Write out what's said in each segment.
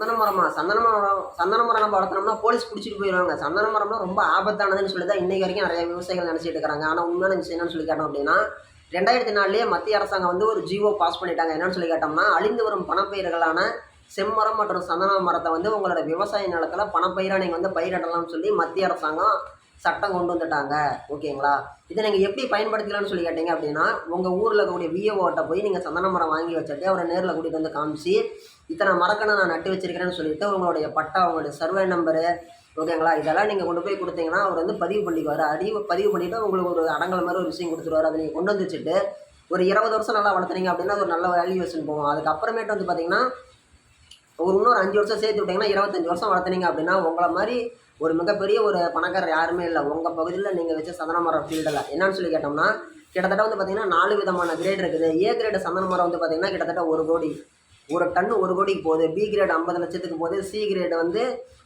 சந்தன மரமா? சந்தன மரம் சந்தன மரம் நம்ம வளர்த்தோம்னா போலீஸ் பிடிச்சிட்டு போயிடுவாங்க சந்தன மரம்னா ரொம்ப ஆபத்தானதுன்னு சொல்லி தான் இன்னைக்கு வரைக்கும் நிறைய விவசாயிகள் நினச்சிட்டு இருக்காங்க ஆனால் உண்மையான விஷயம் என்னன்னு சொல்லி கேட்டோம் அப்படின்னா ரெண்டாயிரத்தி நாலுலேயே மத்திய அரசாங்கம் வந்து ஒரு ஜிஓ பாஸ் பண்ணிட்டாங்க. என்னன்னு சொல்லி கேட்டோம்னா அழிந்து வரும் பணப்பயிர்களான செம்மரம் மற்றும் சந்தன மரத்தை வந்து உங்களோட விவசாய நிலத்தில் பணப்பயிராக நீங்கள் வந்து பயிரிடலாம்னு சொல்லி மத்திய அரசாங்கம் சட்டம் கொண்டு வந்துட்டாங்க. ஓகேங்களா? இதை நீங்கள் எப்படி பயன்படுத்திக்கலாம்னு சொல்லி கேட்டீங்க அப்படின்னா உங்கள் ஊரில் இருக்கக்கூடிய விஏஓட்ட போய் நீங்கள் சந்தன மரம் வாங்கி வச்சுட்டு அவரை நேரில் கூட்டிகிட்டு வந்து காமிச்சு இத்தனை மரக்கணை நான் நட்டு வச்சிருக்கிறேன்னு சொல்லிட்டு உங்களுடைய பட்டா உங்களுடைய சர்வே நம்பரு ஓகேங்களா? இதெல்லாம் நீங்கள் கொண்டு போய் கொடுத்தீங்கன்னா அவர் வந்து பதிவு பண்ணிக்குவார். அடி பதிவு பண்ணிவிட்டு உங்களுக்கு ஒரு அடங்கல் மாதிரி ஒரு விஷயம் கொடுத்துருவார். அதை நீங்கள் கொண்டு வந்து வச்சுட்டு ஒரு இருபது வருஷம் நல்லா வளர்த்துறீங்க அப்படின்னா அது ஒரு நல்ல வேல்யூவேஷன் போகும். அதுக்கப்புறமேட்டு வந்து பார்த்தீங்கன்னா ஒரு இன்னொரு அஞ்சு வருஷம் சேர்த்து விட்டிங்கன்னா இருபத்தஞ்சி வருஷம் வளர்த்துனீங்க அப்படின்னா உங்களை மாதிரி ஒரு மிகப்பெரிய ஒரு பணக்காரர் யாருமே இல்லை. உங்கள் பகுதியில் நீங்கள் வச்ச சந்தன மரம் ஃபீல்டில் என்னன்னு சொல்லி கேட்டோம்னா கிட்டத்தட்ட வந்து பார்த்தீங்கன்னா நாலு விதமான கிரேட் இருக்குது. ஏ கிரேடு சந்தன மரம் வந்து பார்த்தீங்கன்னா கிட்டத்தட்ட ஒரு கோடி. ஒரு டன்னு ஒரு கோடிக்கு போகுது. பி கிரேடு ஐம்பது லட்சத்துக்கு போகுது. சி கிரேடு வந்து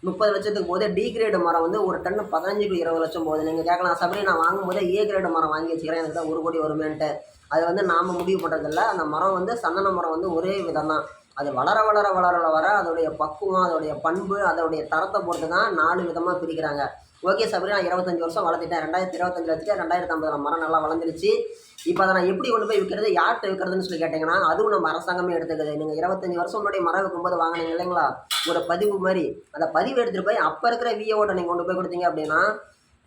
முப்பது லட்சத்துக்கு போகுது. டி கிரேடு மரம் வந்து ஒரு டன்னு பதினஞ்சு டு இருபது லட்சம் போகுது. நீங்கள் கேட்கலாம் சபரி நான் வாங்கும்போது ஏ கிரேடு மரம் வாங்கி வச்சுக்கிறேன். எனக்கு தான் ஒரு கோடி வருமேன்ட்டு. அது வந்து நாம் முடிவு பண்ணுறதில்ல அந்த மரம் வந்து சந்தன மரம் வந்து ஒரே விதம் தான் அது வளர வளர வளர வளர அதோடைய பக்குவம் அதோடைய பண்பு அதோடைய தரத்தை பொறுத்து தான் நாலு விதமாக பிரிக்கிறாங்க. ஓகே சபரி நான் இருபத்தஞ்சி வருஷம் வளர்த்துட்டேன். ரெண்டாயிரத்தி இருபத்தஞ்சில் வச்சுட்டு ரெண்டாயிரத்தி ஐம்பதுல மரம் நல்லா வளர்ந்துருச்சு. இப்போ அதை நான் எப்படி கொண்டு போய் விற்கிறது யார்கிட்ட விற்கிறதுன்னு சொல்லி கேட்டிங்கன்னா அதுவும் நம்ம அரசாங்கமே எடுத்துக்குது. நீங்கள் இருபத்தஞ்சி வருஷம் முன்னாடி மரம் விற்கும்போது வாங்கினீங்க இல்லைங்களா? ஒரு பதிவு மாதிரி. அந்த பதிவு எடுத்துகிட்டு போய் அப்போ இருக்கிற விஏஓட்ட நீங்கள் கொண்டு போய் கொடுத்தீங்க அப்படின்னா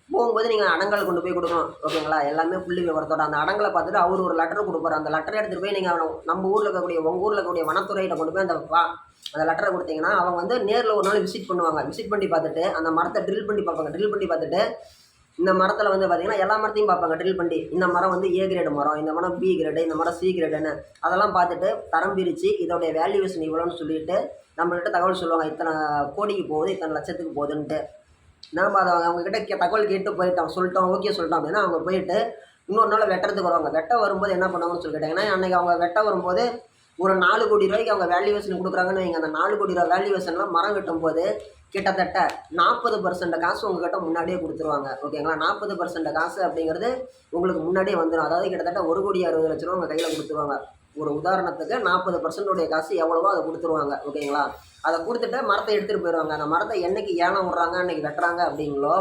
போகும்போது நீங்கள் அடங்கல் கொண்டு போய் கொடுக்கணும். ஓகேங்களா? எல்லாமே புள்ளி விவரத்தோட. அந்த அடங்கலை பார்த்துட்டு அவர் ஒரு லெட்டர் கொடுப்பாரு. அந்த லெட்டரை எடுத்துகிட்டு போய் நீங்கள் நம்ம ஊரில் இருக்கக்கூடிய உங்கள் ஊரில் இருக்கக்கூடிய வனத்துறையிட்ட கொண்டு போய் அந்த வா அந்த லெட்டரை கொடுத்தீங்கன்னா அவங்க வந்து நேரில் ஒரு நாள் விசிட் பண்ணுவாங்க. விசிட் பண்ணி பார்த்துட்டு அந்த மரத்தை ட்ரில் பண்ணி பார்ப்பாங்க. ட்ரில் பண்ணி பார்த்துட்டு இந்த மரத்தில் வந்து பார்த்தீங்கன்னா எல்லா மரத்தையும் பார்ப்பாங்க ட்ரில் பண்ணி. இந்த மரம் வந்து ஏ கிரேடு மரம் இந்த மரம் பி கிரேடு இந்த மரம் சி கிரேடுன்னு அதெல்லாம் பார்த்துட்டு தரம் பிரித்து இதோடைய வேல்யூவேஷன் இவ்வளோன்னு சொல்லிட்டு நம்மள்கிட்ட தகவல் சொல்லுவாங்க. இத்தனை கோடிக்கு போகுது இத்தனை லட்சத்துக்கு போகுதுன்ட்டு. நாம் அதை அவங்கக்கிட்ட கே தகவல் கேட்டு போயிட்டோம். சொல்லிட்டோம். ஓகே சொல்லிட்டோம் அப்படின்னா அவங்க போயிட்டு இன்னொரு நாள் வெட்டுறதுக்கு வருவாங்க. வெட்ட வரும்போது என்ன பண்ணுவாங்கன்னு சொல்லி கேட்டாங்கன்னா அன்றைக்கி அவங்க வெட்ட வரும்போது ஒரு நாலு கோடி ரூபாய்க்கு அவங்க வேல்யூவேஷன் கொடுக்குறாங்கன்னு வைங்க. அந்த நாலு கோடி ரூபா வேல்யூவேஷன்லாம் மரம் வெட்டும் போது கிட்டத்தட்ட நாற்பது பர்சன்ட் காசு உங்ககிட்ட முன்னாடியே கொடுத்துருவாங்க. ஓகேங்களா? நாற்பது பர்சன்ட் காசு அப்படிங்கிறது உங்களுக்கு முன்னாடியே வந்துடும் அதாவது கிட்டத்தட்ட ஒரு கோடி அறுபது லட்ச ரூபா உங்கள் கையில் கொடுத்துருவாங்க. ஒரு உதாரணத்துக்கு நாற்பது பர்சன்டோடைய காசு எவ்வளவோ அதை கொடுத்துருவாங்க ஓகேங்களா? அதை கொடுத்துட்டு மரத்தை எடுத்துகிட்டு போயிடுவாங்க அந்த மரத்தை என்னைக்கு ஏனம் விட்றாங்க அன்னைக்கு வெட்டுறாங்க அப்படிங்களோ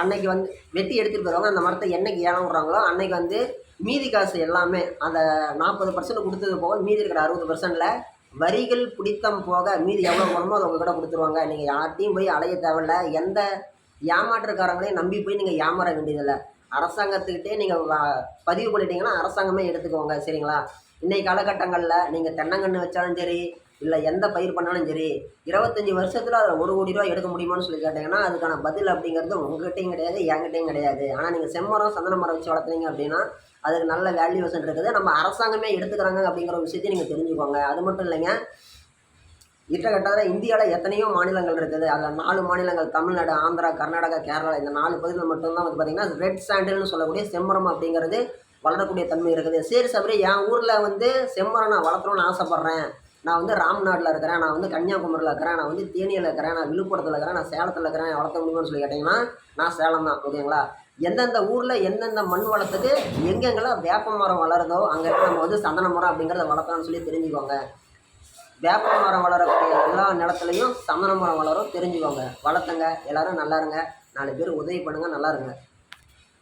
அன்னைக்கு வந்து வெட்டி எடுத்துகிட்டு போயிடுவாங்க அந்த மரத்தை என்னைக்கு ஏனம் விட்றாங்களோ அன்னைக்கு வந்து மீதி காசு எல்லாமே அந்த நாற்பது பர்சன்ட் கொடுத்தது போக மீதி இருக்கிற அறுபது பர்சன்டில் வரிகள் பிடித்தம் போக மீதி எவ்வளோ போகணுமோ அதை உங்ககிட்ட கொடுத்துருவாங்க. நீங்கள் யார்ட்டையும் போய் அலைய தேவையில்ல. எந்த ஏமாற்றுக்காரங்களையும் நம்பி போய் நீங்கள் ஏமாற வேண்டியதில்லை. அரசாங்கத்துக்கிட்டே நீங்கள் பதிவு பண்ணிட்டீங்கன்னா அரசாங்கமே எடுத்துக்கோங்க சரிங்களா? இன்றைக்கு காலகட்டங்களில் நீங்கள் தென்னங்கன்று வச்சாலும் சரி இல்லை எந்த பயிர் பண்ணாலும் சரி இருபத்தஞ்சி வருஷத்தில் அதில் ஒரு கோடி ரூபா எடுக்க முடியுமான்னு சொல்லி கேட்டிங்கன்னா அதுக்கான பதில் அப்படிங்கிறது உங்ககிட்டையும் கிடையாது என்கிட்டையும் கிடையாது. ஆனால் நீங்கள் செம்மரம் சந்தன மரம் வச்சு வளர்த்துனீங்க அப்படின்னா அதுக்கு நல்ல வேல்யூவேஷன் இருக்குது. நம்ம அரசாங்கமே எடுத்துக்கிறாங்க அப்படிங்கிற ஒரு விஷயத்தையும் நீங்கள் தெரிஞ்சுக்கோங்க. அது மட்டும் இல்லைங்க இட்டகட்டாத இந்தியாவில் எத்தனையோ மாநிலங்கள் இருக்குது. அதில் நாலு மாநிலங்கள் தமிழ்நாடு ஆந்திரா கர்நாடகா கேரளா இந்த நாலு பகுதியில் மட்டும்தான் வந்து பார்த்திங்கன்னா ரெட் சாண்டில்னு சொல்லக்கூடிய செம்மரம் அப்படிங்கிறது வளரக்கூடிய தன்மை இருக்குது. சரி சபரி என் ஊரில் வந்து செம்மரம் நான் வளர்த்தணும்னு ஆசைப்பட்றேன். நான் வந்து ராம்நாட்டில் இருக்கிறேன். நான் வந்து கன்னியாகுமரியில் இருக்கிறேன். நான் வந்து தேனியில் இருக்கிறேன். நான் விழுப்புரத்தில் இருக்கிறேன். நான் சேலத்தில் இருக்கிறேன். வளர்த்த முடியும்னு சொல்லி கேட்டிங்கன்னா நான் சேலம் தான். ஓகேங்களா? எந்தெந்த ஊரில் எந்தெந்த மண் வளத்துக்கு எங்கெங்கெல்லாம் வேப்ப மரம் வளருதோ அங்கே நம்ம வந்து சந்தன மரம் அப்படிங்கிறத வளர்க்கலாம்னு சொல்லி தெரிஞ்சுக்கோங்க. வேப்ப மரம் வளரக்கூடிய எல்லா நிலத்துலையும் சந்தன மரம் வளரும். தெரிஞ்சுக்கோங்க. வளர்த்துங்க. எல்லோரும் நல்லா இருங்க. நாலு பேர் உதவி பண்ணுங்கள் நல்லா இருங்க.